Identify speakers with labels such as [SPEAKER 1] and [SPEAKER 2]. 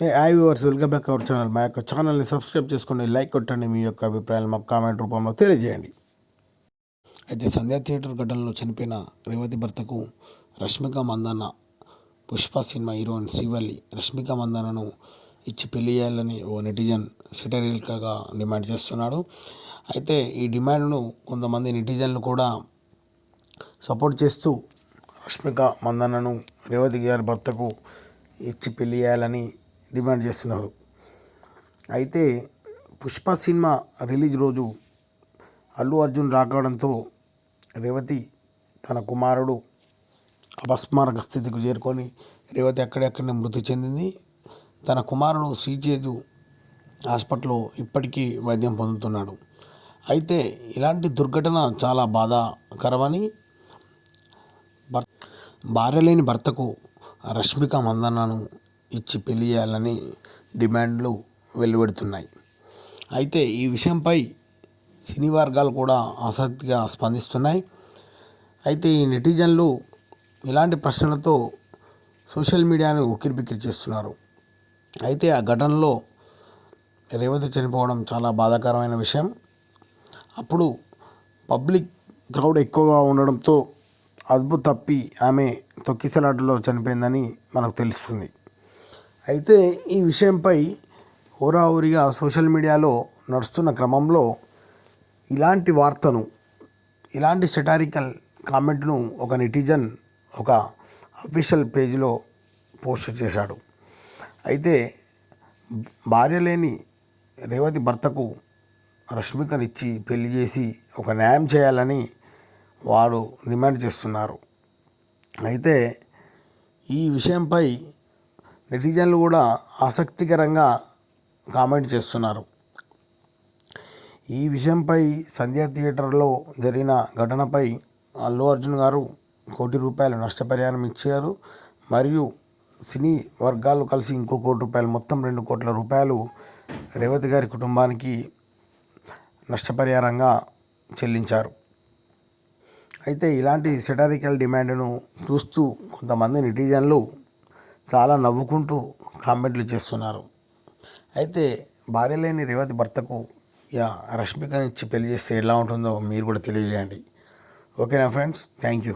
[SPEAKER 1] Hi viewers welcome back our channel. మా యొక్క ఛానల్ని సబ్స్క్రైబ్ చేసుకోండి లైక్ కొట్టండి. మీ యొక్క అభిప్రాయాలు మాకు కామెంట్ రూపంలో తెలియజేయండి. అయితే సంధ్యా థియేటర్ ఘటనలో చనిపోయిన రేవతి భర్తకు రష్మిక మందన్న పుష్ప సినిమా హీరోయిన్ శివల్లి రష్మిక మందన్నను ఇచ్చి పెళ్ళి చేయాలని ఓ నెటిజన్ సిటరీల్గా డిమాండ్ చేస్తున్నాడు. అయితే ఈ డిమాండ్ను కొంతమంది నెటిజన్లు కూడా సపోర్ట్ చేస్తూ రష్మిక మందన్నను రేవతి గారి భర్తకు ఇచ్చి పెళ్ళి చేయాలని డిమాండ్ చేస్తున్నారు. అయితే పుష్ప సినిమా రిలీజ్ రోజు అల్లు అర్జున్ రాకడంతో రేవతి తన కుమారుడు అపస్మారక స్థితికి చేరుకొని రేవతి అక్కడక్కడనే మృతి చెందింది. తన కుమారుడు శ్రీచేదు హాస్పిటల్లో ఇప్పటికీ వైద్యం పొందుతున్నాడు. అయితే ఇలాంటి దుర్ఘటన చాలా బాధాకరమని భర్ భార్య లేని భర్తకు రష్మిక మందన్నను ఇచ్చి పెళ్ళి చేయాలని డిమాండ్లు వెలువడుతున్నాయి. అయితే ఈ విషయంపై సినీ వర్గాలు కూడా ఆసక్తిగా స్పందిస్తున్నాయి. అయితే ఈ నెటిజన్లు ఇలాంటి ప్రశ్నలతో సోషల్ మీడియాను ఉక్కిరిబిక్కిరి చేస్తున్నారు. అయితే ఆ ఘటనలో రేవతి చనిపోవడం చాలా బాధాకరమైన విషయం. అప్పుడు పబ్లిక్ క్రౌడ్ ఎక్కువగా ఉండడంతో అదుపు తప్పి ఆమె తొక్కిసలాటలో చనిపోయిందని మనకు తెలుస్తుంది. అయితే ఈ విషయంపై హోరాహోరీగా సోషల్ మీడియాలో నడుస్తున్న క్రమంలో ఇలాంటి వార్తను ఇలాంటి సెటారికల్ కామెంట్ను ఒక నెటిజన్ ఒక అఫీషియల్ పేజీలో పోస్ట్ చేశాడు. అయితే భార్య లేని రేవతి భర్తకు రష్మికనిచ్చి పెళ్ళి చేసి ఒక న్యాయం చేయాలని వారు డిమాండ్ చేస్తున్నారు. అయితే ఈ విషయంపై నెటిజన్లు కూడా ఆసక్తికరంగా కామెంట్ చేస్తున్నారు. ఈ విషయంపై సంధ్యా థియేటర్లో జరిగిన ఘటనపై అల్లు అర్జున్ గారు కోటి రూపాయలు నష్టపరిహారం ఇచ్చారు. మరియు సినీ వర్గాలు కలిసి ఇంకో కోటి రూపాయలు మొత్తం రెండు కోట్ల రూపాయలు రేవతి గారి కుటుంబానికి నష్టపరిహారంగా చెల్లించారు. అయితే ఇలాంటి సెటారికల్ డిమాండ్ను చూస్తూ కొంతమంది నెటిజన్లు చాలా నవ్వుకుంటూ కామెంట్లు చేస్తున్నారు. అయితే భార్య లేని రేవతి భర్తకు యా రష్మికనిచ్చి పెళ్ళి చేస్తే ఎలా ఉంటుందో మీరు కూడా తెలియజేయండి. ఓకేనా ఫ్రెండ్స్? Thank you.